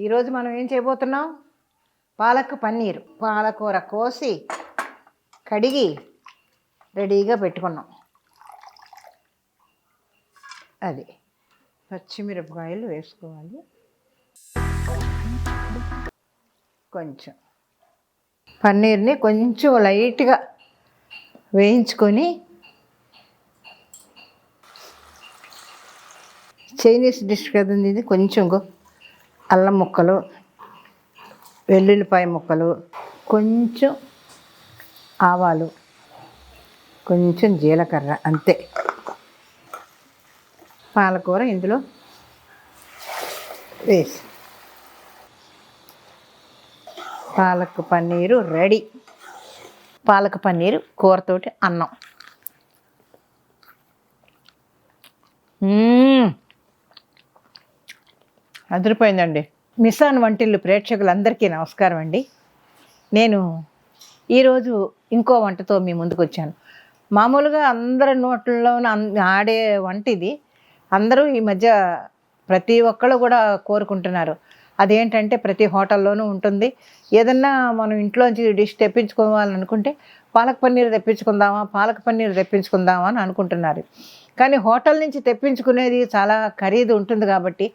ఈరోజు మనం ఏం చేయబోతున్నాం? పాలక్ పన్నీరు. పాలకూర కోసి కడిగి రెడీగా పెట్టుకున్నాం. అది పచ్చిమిరపకాయలు వేసుకోవాలి. కొంచెం పన్నీర్ని కొంచెం లైట్గా వేయించుకొని చైనీస్ డిష్ కదండి ఇది? కొంచెం గో- అల్లం ముక్కలు వెల్లుల్లిపాయ ముక్కలు కొంచెం ఆవాలు కొంచెం జీలకర్ర అంతే. పాలకూర ఇందులో వేసి. పాలక్ పన్నీరు రెడీ. పాలక్ పన్నీరు కూరతోటి అన్నం. అదిరిపోయిందండి. మిసాన్ వంటిల్లు ప్రేక్షకులందరికీ నమస్కారం అండి. నేను ఈరోజు ఇంకో వంటతో మీ ముందుకు వచ్చాను మామూలుగా అందరి నోట్లలోనూ ఆడే వంట ఇది అందరూ ఈ మధ్య ప్రతి ఒక్కళ్ళు కూడా కోరుకుంటున్నారు. అదేంటంటే ప్రతి హోటల్లోనూ ఉంటుంది. ఏదన్నా మనం ఇంట్లోంచి డిష్ తెప్పించుకోవాలనుకుంటే పాలక్ పన్నీర్ తెప్పించుకుందామా పాలక్ పన్నీర్ తెప్పించుకుందామా అని అనుకుంటున్నారు. కానీ హోటల్ నుంచి తెప్పించుకునేది చాలా ఖరీదు ఉంటుంది కాబట్టి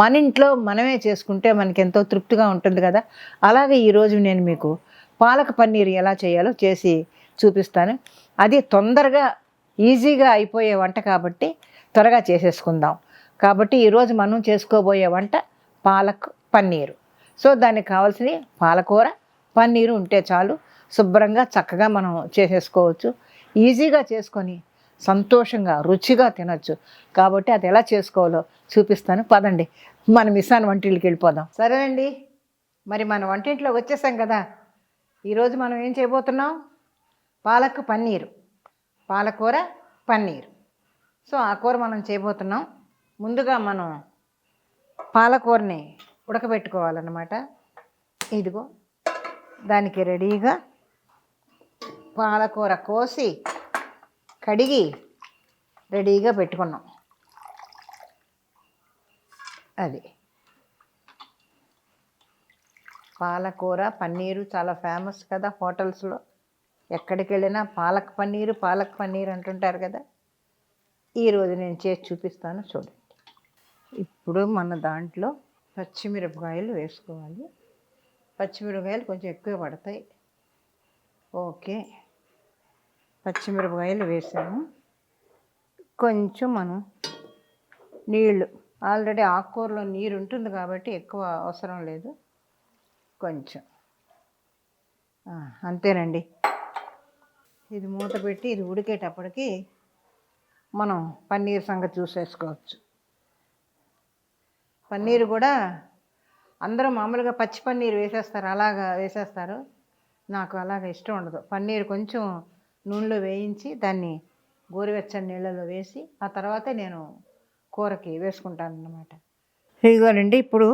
మన ఇంట్లో మనమే చేసుకుంటే మనకి ఎంతో తృప్తిగా ఉంటుంది కదా. అలాగే ఈరోజు నేను మీకు పాలక పన్నీర్ ఎలా చేయాలో చేసి చూపిస్తాను. అది తొందరగా ఈజీగా అయిపోయే వంట కాబట్టి త్వరగా చేసేసుకుందాం. కాబట్టి ఈరోజు మనం చేసుకోబోయే వంట పాలక్ పన్నీరు. సో దానికి కావాల్సిన పాలకూర పన్నీరు ఉంటే చాలు. శుభ్రంగా చక్కగా మనం చేసేసుకోవచ్చు. ఈజీగా చేసుకొని సంతోషంగా రుచిగా తినచ్చు. కాబట్టి అది ఎలా చేసుకోవాలో చూపిస్తాను. పదండి. మన మిసాన్ వంటింటికి వెళ్ళిపోదాం. సరేనండి. మరి మన వంటింట్లోకి వచ్చేసాం కదా. ఈరోజు మనం ఏం చేయబోతున్నాం? పాలక్ పన్నీరు. పాలకూర పన్నీరు. సో ఆ కూర మనం చేయబోతున్నాం. ముందుగా మనం పాలకూరని ఉడకబెట్టుకోవాలన్నమాట. ఇదిగో దానికి రెడీగా పాలకూర కోసి కడిగి రెడీగా పెట్టుకున్నాం. అది. పాలకూర పన్నీరు చాలా ఫేమస్ కదా హోటల్స్లో. ఎక్కడికి వెళ్ళినా పాలక్ పన్నీరు పాలక్ పన్నీర్ అంటుంటారు కదా. ఈరోజు నేను చేసి చూపిస్తాను చూడండి. ఇప్పుడు మన దాంట్లో పచ్చిమిరపకాయలు వేసుకోవాలి. పచ్చిమిరపకాయలు కొంచెం ఎక్కువ పడతాయి. ఓకే. పచ్చిమిరపకాయలు వేసాము కొంచెం మనం నీళ్ళు ఆల్రెడీ ఆకుకూరలో నీరు ఉంటుంది కాబట్టి ఎక్కువ అవసరం లేదు. కొంచెం. అంతేనండి. ఇది మూత పెట్టి ఇది ఉడికేటప్పటికి మనం పన్నీర్ సంగతి చూసేసుకోవచ్చు పన్నీర్ కూడా అందరూ మామూలుగా పచ్చి పన్నీర్ వేసేస్తారు అలాగా వేసేస్తారు. నాకు అలాగ ఇష్టం ఉండదు. పన్నీర్ కొంచెం నూనెలో వేయించి దాన్ని గోరువెచ్చని నీళ్ళలో వేసి ఆ తర్వాత నేను కూరకి వేసుకుంటాను అన్నమాట ఇదిగోనండి ఇప్పుడు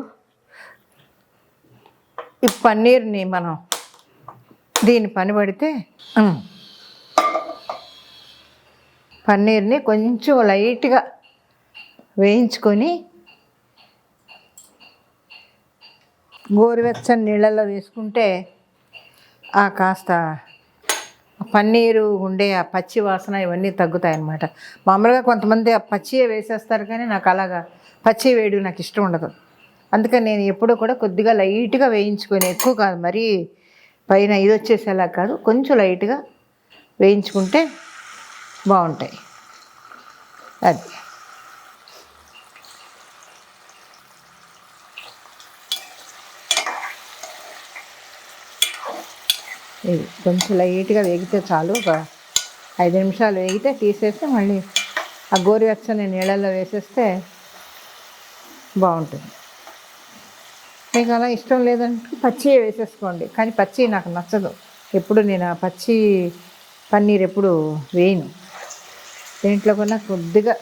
ఈ పన్నీర్ని మనం దీని పని పడితే పన్నీర్ని కొంచెం లైట్గా వేయించుకొని గోరువెచ్చని నీళ్ళల్లో వేసుకుంటే ఆ కాస్త పన్నీరు ఉండే ఆ పచ్చి వాసన ఇవన్నీ తగ్గుతాయి అన్నమాట మామూలుగా కొంతమంది ఆ పచ్చియే వేసేస్తారు కానీ నాకు అలాగా పచ్చి వేడి నాకు ఇష్టం ఉండదు. అందుకని నేను ఎప్పుడూ కూడా కొద్దిగా లైట్గా వేయించుకొని ఎక్కువ కాదు మరీ పైన ఇది వచ్చేసేలా కాదు కొంచెం లైట్గా వేయించుకుంటే బాగుంటాయి. అది. ఇది కొంచెం లైట్గా వేగితే చాలు. ఒక ఐదు నిమిషాలు వేగితే తీసేస్తే మళ్ళీ ఆ గోరువెచ్చని నీళ్ళల్లో వేసేస్తే బాగుంటుంది. మీకు అలా ఇష్టం లేదంటే పచ్చి వేసేసుకోండి. కానీ పచ్చి నాకు నచ్చదు. ఎప్పుడు నేను ఆ పచ్చి పన్నీర్ ఎప్పుడు వేయను. దీంట్లో కన్నా కొద్దిగా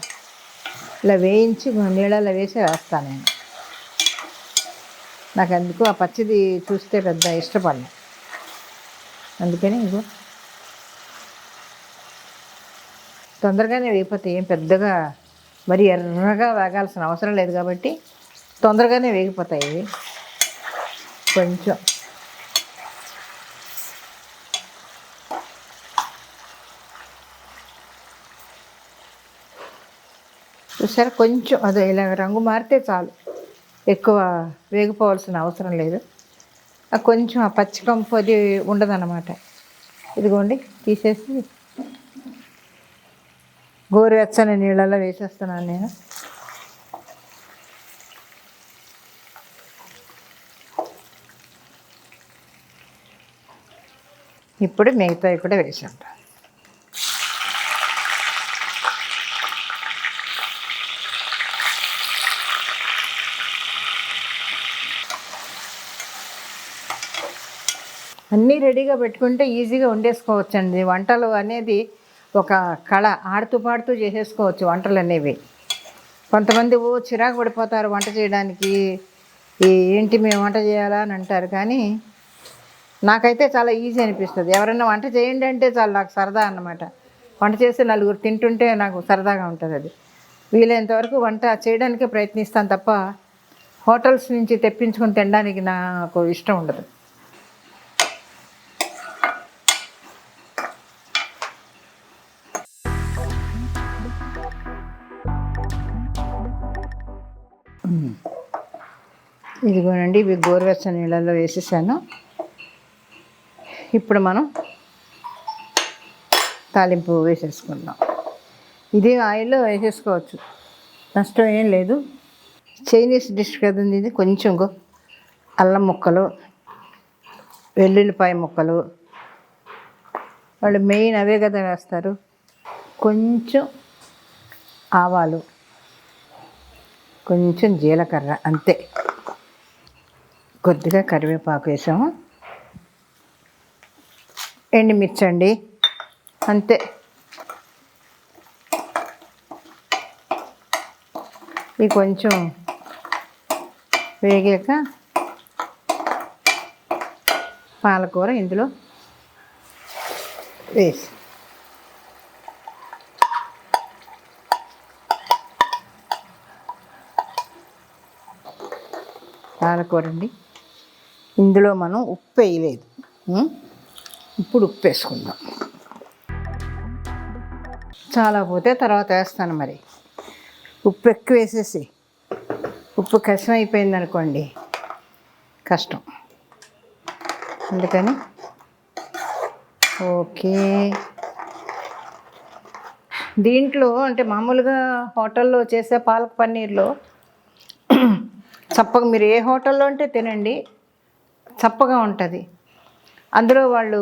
ఇలా వేయించి నీళ్ళలో వేసే వేస్తాను నేను. నాకు అందుకు ఆ పచ్చిది చూస్తే పెద్ద ఇష్టపడను. అందుకని ఇగో తొందరగానే వేగిపోతాయి ఏం పెద్దగా మరి ఎర్రగా వేగాల్సిన అవసరం లేదు కాబట్టి తొందరగానే వేగిపోతాయి ఇవి. కొంచెం. చూసారా? కొంచెం అదే ఇలా రంగు మారితే చాలు. ఎక్కువ వేగిపోవాల్సిన అవసరం లేదు. కొంచెం ఆ పచ్చికంపు అది ఉండదన్నమాట. ఇదిగోండి తీసేసి గోరువెచ్చని నీళ్ళలో వేసేస్తున్నాను నేను. ఇప్పుడు మిగతావి కూడా వేసి ఉంటాను అన్నీ రెడీగా పెట్టుకుంటే ఈజీగా వండేసుకోవచ్చండి. వంటలు అనేది ఒక కళ. ఆడుతూ పాడుతూ చేసేసుకోవచ్చు వంటలు అనేవి. కొంతమంది ఓ చిరాకు పడిపోతారు వంట చేయడానికి. ఈ ఏంటి మేము వంట చేయాలా? అని అంటారు. కానీ నాకైతే చాలా ఈజీ అనిపిస్తుంది. ఎవరైనా వంట చేయండి అంటే చాలా నాకు సరదా అన్నమాట. వంట చేసి నలుగురు తింటుంటే నాకు సరదాగా ఉంటుంది అది. వీలైనంత వరకు వంట చేయడానికే ప్రయత్నిస్తాను తప్ప హోటల్స్ నుంచి తెప్పించుకొని తినడానికి నాకు ఇష్టం ఉండదు. ఇదిగోనండి ఇవి గోరువెచ్చ నీళ్ళల్లో వేసేసాను. ఇప్పుడు మనం తాలింపు వేసేసుకుందాం. ఇది ఆయిల్లో వేసేసుకోవచ్చు. నష్టం ఏం లేదు. చైనీస్ డిష్ కదండి ఇది కొంచెం అల్లం ముక్కలు వెల్లుల్లిపాయ ముక్కలు. వాళ్ళు మెయిన్ అవే కదా వేస్తారు. కొంచెం ఆవాలు. కొంచెం జీలకర్ర అంతే. కొద్దిగా కరివేపాకు వేసాము. ఎండుమిర్చి అండి అంతే. ఇవి కొంచెం వేగాక పాలకూర ఇందులో వేసి పాలకూర అండి ఇందులో మనం ఉప్పు వేయలేదు. ఇప్పుడు ఉప్పు వేసుకుందాం. చాలా పోతే తర్వాత వేస్తాను మరి. ఉప్పు ఎక్కువ వేసేసి ఉప్పు కషం అయిపోయింది అనుకోండి కష్టం. అందుకని ఓకే. దీంట్లో అంటే మామూలుగా హోటల్లో చేసే పాలక్ పన్నీర్లో చప్పగా మీరు ఏ హోటల్లో అంటే తినండి చప్పగా ఉంటుంది. అందులో వాళ్ళు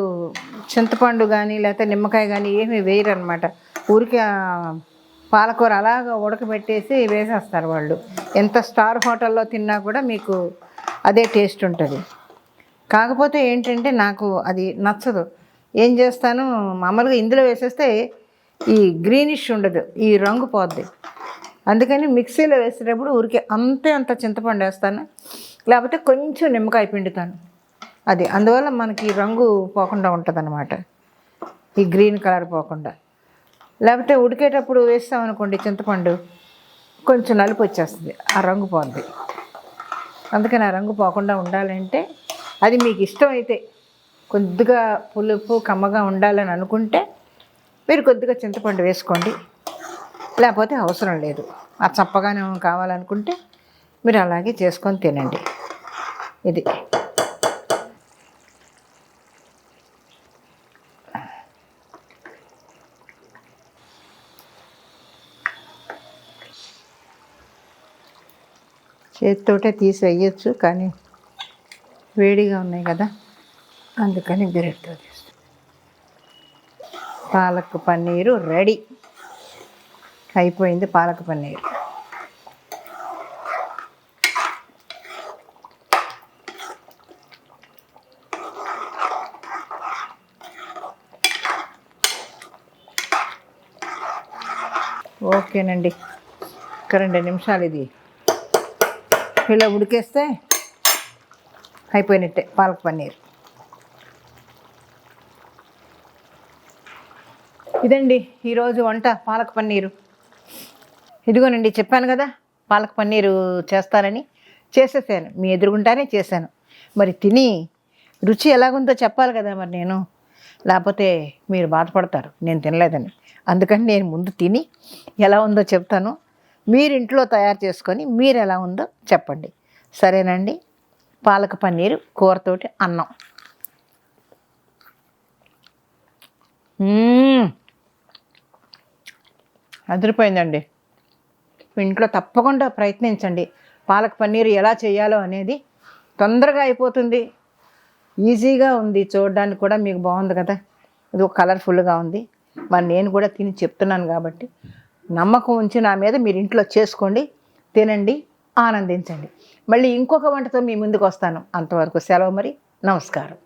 చింతపండు కానీ లేకపోతే నిమ్మకాయ కానీ ఏమీ వేయరు అనమాట ఊరికే పాలకూర అలాగ ఉడకబెట్టేసి వేసేస్తారు వాళ్ళు. ఎంత స్టార్ హోటల్లో తిన్నా కూడా మీకు అదే టేస్ట్ ఉంటుంది. కాకపోతే ఏంటంటే నాకు అది నచ్చదు. ఏం చేస్తాను మామూలుగా ఇందులో వేసేస్తే ఈ గ్రీనిష్ ఉండదు ఈ రంగు పోద్ది. అందుకని మిక్సీలో వేసేటప్పుడు ఊరికే అంతే అంత చింతపండు వేస్తాను. లేకపోతే కొంచెం నిమ్మకాయ పిండుతాను. అది అందువల్ల మనకి రంగు పోకుండా ఉంటుంది ఈ గ్రీన్ కలర్ పోకుండా. లేకపోతే ఉడికేటప్పుడు వేస్తామనుకోండి చింతపండు కొంచెం నలుపు వచ్చేస్తుంది. ఆ రంగు పోద్ది. అందుకని ఆ రంగు పోకుండా ఉండాలంటే అది మీకు ఇష్టమైతే కొద్దిగా పులుపు కమ్మగా ఉండాలని అనుకుంటే మీరు కొద్దిగా చింతపండు వేసుకోండి. లేకపోతే అవసరం లేదు. ఆ చప్పగానే కావాలనుకుంటే మీరు అలాగే చేసుకొని తినండి. ఇది. చేతితోటే తీసి వేయచ్చు కానీ వేడిగా ఉన్నాయి కదా అందుకని గరిటతో తీస్తాం పాలక్ పన్నీరు రెడీ. అయిపోయింది పాలక్ పన్నీర్. ఓకేనండి. ఒక రెండు నిమిషాలు ఇది. ఇలా ఉడికేస్తే అయిపోయినట్టే పాలక్ పన్నీర్. ఇదండి ఈరోజు వంట పాలక్ పన్నీరు. ఇదిగోనండి చెప్పాను కదా పాలక్ పన్నీరు చేస్తారని. చేసేసాను మీ ఎదురుగుంటానే చేశాను. మరి తిని రుచి ఎలాగుందో చెప్పాలి కదా మరి నేను. లేకపోతే మీరు బాధపడతారు నేను తినలేదని. అందుకని నేను ముందు తిని ఎలా ఉందో చెప్తాను. మీరు ఇంట్లో తయారు చేసుకొని మీరు ఎలా ఉందో చెప్పండి. సరేనండి పాలక పన్నీరు కూరతోటి అన్నం. అదిరిపోయిందండి. మీ ఇంట్లో తప్పకుండా ప్రయత్నించండి. పాలక్ పన్నీరు ఎలా చేయాలో అనేది తొందరగా అయిపోతుంది. ఈజీగా ఉంది చూడడానికి కూడా మీకు బాగుంది కదా. ఇది ఒక కలర్ఫుల్గా ఉంది. మరి నేను కూడా తిని చెప్తున్నాను కాబట్టి నమ్మకం ఉంచి నా మీద మీరు ఇంట్లో చేసుకోండి తినండి ఆనందించండి. మళ్ళీ ఇంకొక వంటతో మీ ముందుకు వస్తాను. అంతవరకు సెలవు మరి. నమస్కారం.